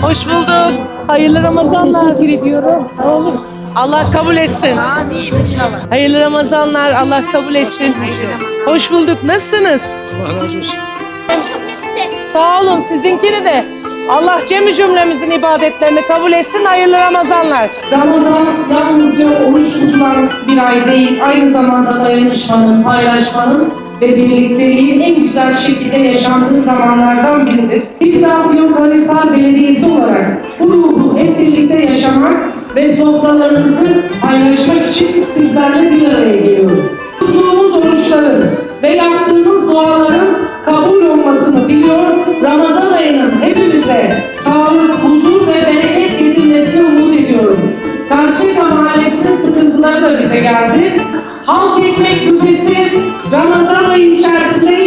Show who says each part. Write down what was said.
Speaker 1: Hoş bulduk. Hayırlı Ramazanlar.
Speaker 2: Teşekkür ediyorum. Sağ olun.
Speaker 1: Allah kabul etsin.
Speaker 2: Amin inşallah.
Speaker 1: Hayırlı Ramazanlar. Allah kabul etsin. Hoş bulduk. Nasılsınız?
Speaker 3: Allah razı olsun.
Speaker 1: Sağ olun. Sizinkini de. Allah cemi cümlemizin ibadetlerini kabul etsin. Hayırlı Ramazanlar. Ramazan yalnızca oruç tutulan bir ay değil. Aynı zamanda dayanışmanın, paylaşmanın ve birlikteliğin en güzel şekilde yaşandığı zamanlardan biridir. Biz de Afyonkarahisar Belediyesi olarak bu ruhu hep birlikte yaşamak ve sofralarımızı paylaşmak için sizlerle bir araya geliyoruz. Tuttuğumuz oruçların ve yaptığımız duaların kabul olmasını diliyor. Ramazan ayının hepimize sağlık, huzur ve bereket getirmesini umut ediyorum. Karşıyaka Mahallesi'nin sıkıntıları da bize geldi. Halk ekmek büfesi Ramazan ayı içerisinde